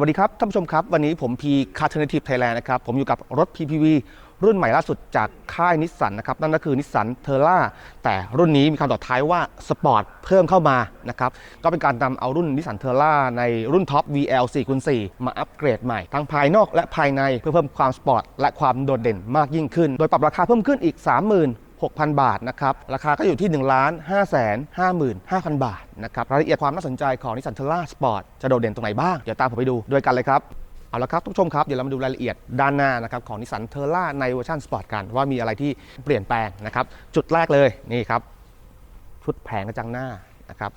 วัสดีครับท่านผู้ชมครับ วันนี้ผมพีคาร์เทนทีฟไทยแลนด์นะครับ ผมอยู่กับรถ PPV รุ่นใหม่ล่าสุดจากค่ายนิสสันนะครับ นั่นก็คือนิสสันเทอร่าแต่รุ่นนี้มีคำต่อท้ายว่าสปอร์ตเพิ่มเข้ามานะครับ ก็เป็นการนำเอารุ่นนิสสันเทอร่าในรุ่นท็อป VL 4 x 4มาอัปเกรดใหม่ ทั้งภายนอกและภายในเพื่อเพิ่มความสปอร์ตและความโดดเด่นมากยิ่งขึ้น โดยปรับราคาเพิ่มขึ้นอีก 30,000 6,000 บาทนะครับ ราคาก็อยู่ที่1 5 5 5 5 0 0 บาทนะครับ รายละเอียดความน่าสนใจของนิสสันเทอร่าสปอร์ตจะโดดเด่นตรงไหนบ้าง เดี๋ยวตามผมไปดูด้วยกันเลยครับ เอาละครับทุกผู้ชมครับ เดี๋ยวเรามาดูรายละเอียดด้านหน้านะครับของนิสสันเทอร่าในเวอร์ชันสปอร์ตกัน ว่ามีอะไรที่เปลี่ยนแปลงนะครับ จุดแรกเลยนี่ครับชุดแผงกระจังหน้านะครับ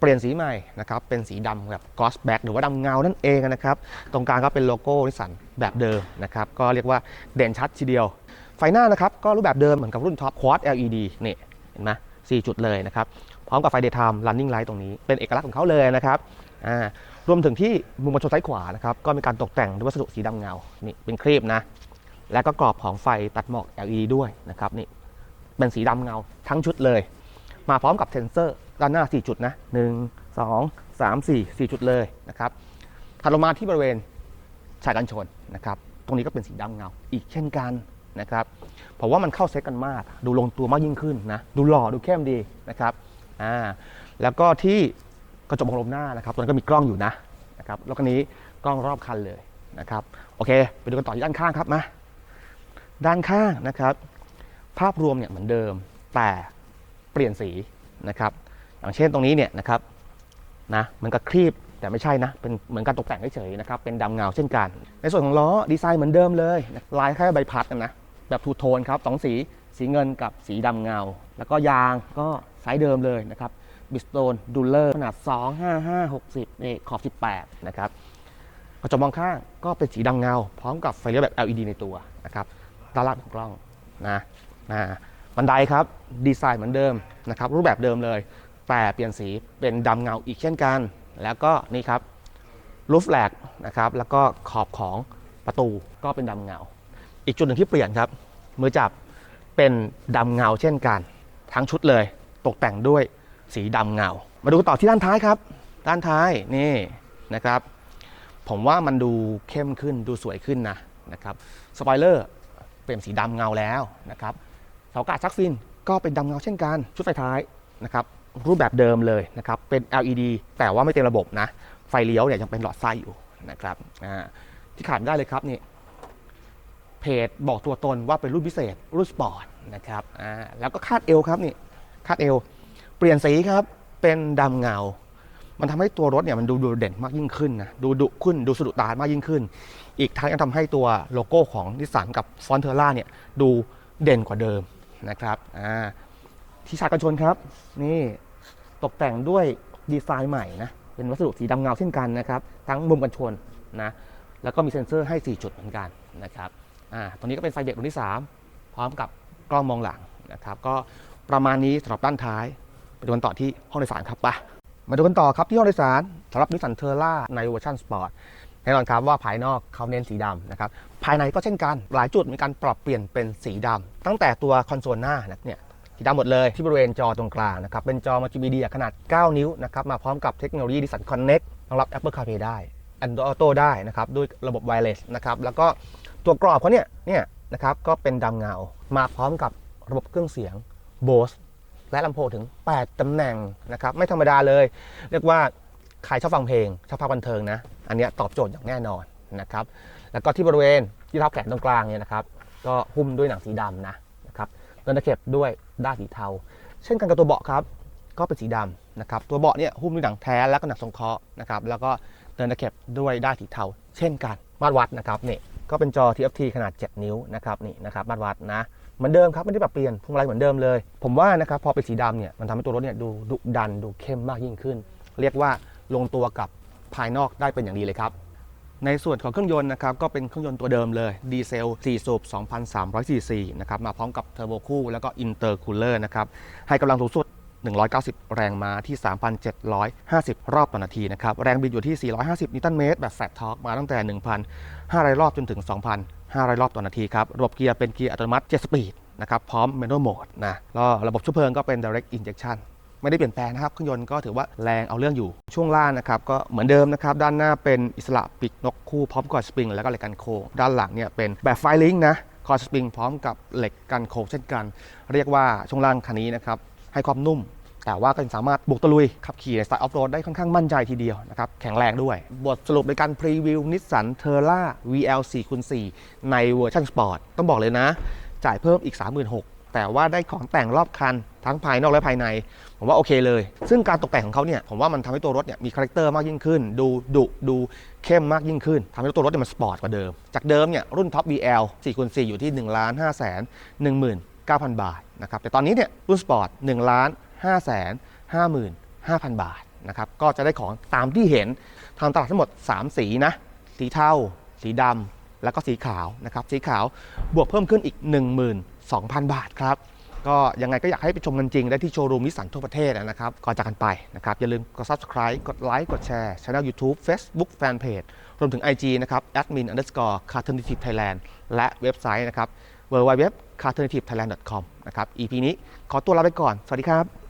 เปลี่ยนสีใหม่นะครับ เป็นสีดำแบบกอสแบ็กหรือว่าดำเงานั่นเองนะครับ ตรงกลางก็เป็นโลโก้นิสสันแบบเดิมนะครับ ก็เรียกว่าเด่นชัดทีเดียว ไฟหน้านะครับก็รูปแบบเดิมเหมือนกับรุ่นท็อป Quad LED นี่เห็นไหม4จุดเลยนะครับพร้อมกับไฟ daytime running light ตรงนี้เป็นเอกลักษณ์ของเขาเลยนะครับอ่ารวมถึงที่มุมมนชนซ้ายขวานะครับก็มีการตกแต่งด้วยวัสดุสีดำเงานี่เป็นครีบนะแล้วก็กรอบของไฟตัดหมอก LED ด้วยนะครับนี่เป็นสีดำเงาทั้งชุดเลย มาพร้อมกับเซนเซอร์ด้านหน้า 4 จุดนะ 1 2 3 4 4 จุดเลยนะครับถัดลงมาที่บริเวณฉากกันชนนะครับตรงนี้ก็เป็นสีดำเงาอีกเช่นกัน นะครับผมว่ามันเข้าเซ็ตกันมาก ดูลงตัวมากยิ่งขึ้นนะดูหล่อดูเข้มดีนะครับอ่าแล้วก็ที่กระจกมองลมหน้านะครับตัวนั้นก็มีกล้องอยู่นะนะครับแล้วก็นี้กล้องรอบคันเลยนะครับโอเค ไปดูกันต่อที่ด้านข้างครับมาด้านข้างนะครับ ภาพรวมเนี่ยเหมือนเดิมแต่เปลี่ยนสีนะครับ อย่างเช่นตรงนี้เนี่ยนะครับนะมันก็คลีบแต่ไม่ใช่นะ เป็นเหมือนการตกแต่งเฉยๆนะครับ เป็นดำเงาเช่นกัน ในส่วนของล้อดีไซน์เหมือนเดิมเลย ลายคล้ายใบพัดนะ แบบทูโทนครับสองสี สีเงินกับสีดำเงา แล้วก็ยางก็ไซส์เดิมเลยนะครับบิสโตนดูเลอร์ขนาด 2 5 5 60นี่ขอบ 18 นะครับกระจกมองข้างก็เป็นสีดำเงา พร้อมกับไฟเลี้ยวแบบ LED ในตัวนะครับด้านล่างของกล้องนะนะบันไดครับ ดีไซน์เหมือนเดิมนะครับ รูปแบบเดิมเลย แต่เปลี่ยนสีเป็นดำเงาอีกเช่นกัน แล้วก็นี่ครับลูฟแลกนะครับ แล้วก็ขอบของประตูก็เป็นดำเงา อีกจุดหนึ่งที่เปลี่ยนครับ มือจับเป็นดำเงาเช่นกัน ทั้งชุดเลย ตกแต่งด้วยสีดำเงา มาดูต่อที่ด้านท้ายครับ ด้านท้ายนี่นะครับ ผมว่ามันดูเข้มขึ้นดูสวยขึ้นนะนะครับสปอยเลอร์เปลี่ยนสีดำเงาแล้วนะครับเสากาดชักฟินก็เป็นดำเงาเช่นกัน ชุดไฟท้ายนะครับรูปแบบเดิมเลยนะครับเป็น LED แต่ว่าไม่เต็มระบบนะ ไฟเลี้ยวเนี่ยยังเป็นหลอดไฟอยู่นะครับที่ขาดไม่ได้เลยครับนี่ เพจบอกตัวตนว่าเป็นรุ่นพิเศษ รุ่นสปอร์ตนะครับอ่าแล้วก็คาดเอวครับนี่คาดเอว เปลี่ยนสีครับเป็นดำเงา มันทำให้ตัวรถเนี่ยมันดูโดดเด่นมากยิ่งขึ้นนะดูดุขึ้นดูสะดุดตามากยิ่งขึ้น อีกทั้งยังทำให้ตัวโลโก้ของนิสสันกับฟอนเทอร่าเนี่ยดูเด่นกว่าเดิมนะครับอ่าที่ฉากกันชนครับ นี่ตกแต่งด้วยดีไซน์ใหม่นะเป็นวัสดุสีดำเงาเช่นกันนะครับ ทั้งมุมกันชนนะแล้วก็มีเซ็นเซอร์ให้ 4 จุดเหมือนกันนะครับ อ่าตรงนี้ก็เป็นไฟเบรกรุ่นที่ 3 พร้อมกับกล้องมองหลังนะครับ ก็ประมาณนี้สำหรับด้านท้าย ไปดูกันต่อที่ห้องโดยสารครับไปะมาดูกันต่อครับที่ห้องโดยสารสำหรับนิสสันเทอร่าในเวอร์ชันสปอร์ตแน่นอนครับว่าภายนอกเขาเน้นสีดำนะครับภายในก็เช่นกันหลายจุดมีการปรับเปลี่ยนเป็นสีดำตั้งแต่ตัวคอนโซลหน้านเนี่ยสีดำหมดเลยที่บริเวณจอตรงกลางนะครับเป็นจอมัลติมีเดียขนาด 9 นิ้วนะครับมาพร้อมกับเทคโนโลยีดิสันคอนเน็กรองรับ Apple CarPlay ได้ Android Auto ได้นะครับด้วยระบบ Wireless นะครับแล้วก็ ตัวกรอบเขาเนี่ยเนี่ยนะครับก็เป็นดำเงามาพร้อมกับระบบเครื่องเสียง Bose และลำโพงถึง 8ตำแหน่งนะครับไม่ธรรมดาเลย เรียกว่าใครชอบฟังเพลงชอบฟังบันเทิงนะ อันนี้ตอบโจทย์อย่างแน่นอนนะครับแล้วก็ที่บริเวณที่เท้าแขนตรงกลางเนี่ยนะครับก็หุ้มด้วยหนังสีดำนะนะครับเดินตะเข็บด้วยด้านสีเทา เช่นกันกับตัวเบาะครับก็เป็นสีดำนะครับตัวเบาะเนี่ยหุ้มด้วยหนังแท้แล้วก็หนังทรงเคราะห์นะครับแล้วก็เดินตะเข็บด้วยด้านสีเทา เช่นกันมาตรวัดนะครับนี่ ก็เป็นจอ TFT ขนาด 7 นิ้วนะครับนี่นะครับมาตรวัดนะเหมือนเดิมครับไม่ได้ปรับเปลี่ยนพวงมาลัยเหมือนเดิมเลย ผมว่านะครับพอเป็นสีดำเนี่ยมันทำให้ตัวรถเนี่ยดูดุดันดูเข้มมากยิ่งขึ้น เรียกว่าลงตัวกับภายนอกได้เป็นอย่างดีเลยครับในส่วนของเครื่องยนต์นะครับก็เป็นเครื่องยนต์ตัวเดิมเลยดีเซล 4 สูบ 2,300ซีซีนะครับมาพร้อมกับเทอร์โบคู่แล้วก็อินเตอร์คูลเลอร์นะครับให้กำลังสูงสุด 190 แรงม้าที่ 3,750 รอบต่อนาทีนะครับ แรงบิดอยู่ที่ 450 นิวตันเมตร แบบแฟลตทอร์กมาตั้งแต่ 1,500 รอบจนถึง 2,500 รอบต่อนาทีครับ ระบบเกียร์เป็นเกียร์อัตโนมัติ 7 สปีดนะครับ พร้อม manual mode นะแล้วระบบชุบเพลิงก็เป็น direct injection ไม่ได้เปลี่ยนแปลงนะครับ เครื่องยนต์ก็ถือว่าแรงเอาเรื่องอยู่ ช่วงล่างนะครับก็เหมือนเดิมนะครับ ด้านหน้าเป็นอิสระปีกนกคู่พร้อมกับสปริงแล้วก็เหล็กกันโค้ง ด้านหลังเนี่ยเป็นแบบไฟลิงนะคอสปริงพร้อมกับเหล็กกันโค้งเช่นกัน เรียกว่าช่วงล่างคันนี้นะครับ ให้ความนุ่ม แต่ว่าก็ยังสามารถบุกตะลุยขับขี่ในสไตล์ออฟโรดได้ค่อนข้างมั่นใจทีเดียวนะครับแข็งแรงด้วย บทสรุปในการพรีวิวนิสสันเทอร่า VL 4 x 4ในเวอร์ชันสปอร์ตต้องบอกเลยนะ จ่ายเพิ่มอีก 36,000แต่ว่าได้ของแต่งรอบคันทั้งภายนอกและภายใน ผมว่าโอเคเลย ซึ่งการตกแต่งของเขาเนี่ยผมว่ามันทำให้ตัวรถเนี่ยมีคาแรคเตอร์มากยิ่งขึ้น ดูดุดูเข้มมากยิ่งขึ้นทำให้ตัวรถเนี่ยมันสปอร์ตกว่าเดิม จากเดิมเนี่ยรุ่นท็อป VL 4 x 4อยู่ที่1 5 5 1 1 9,000 บาทนะครับแต่ตอนนี้เนี่ยรุ่นสปอร์ต1ล้าน5 5 5,000 บาทนะครับก็จะได้ของตามที่เห็นทางตลาดทั้งหมด 3 สีนะสีเทาสีดำแล้วก็สีขาวนะครับสีขาวบวกเพิ่มขึ้นอีก 12,000 บาทครับก็ยังไงก็อยากให้ไปชมกันจริงได้ที่โชว์รูมนิสสันทั่วประเทศนะครับก่อนจากกันไปนะครับอย่าลืมกด subscribe กดไลค์กดแชร์ช่อง YouTube Facebook Fanpage รวมถึง IG นะครับ admin underscore carternative thailand และเว็บไซต์นะครับ www carternative thailand com นะครับ EP นี้ขอตัวลาไปก่อน สวัสดีครับ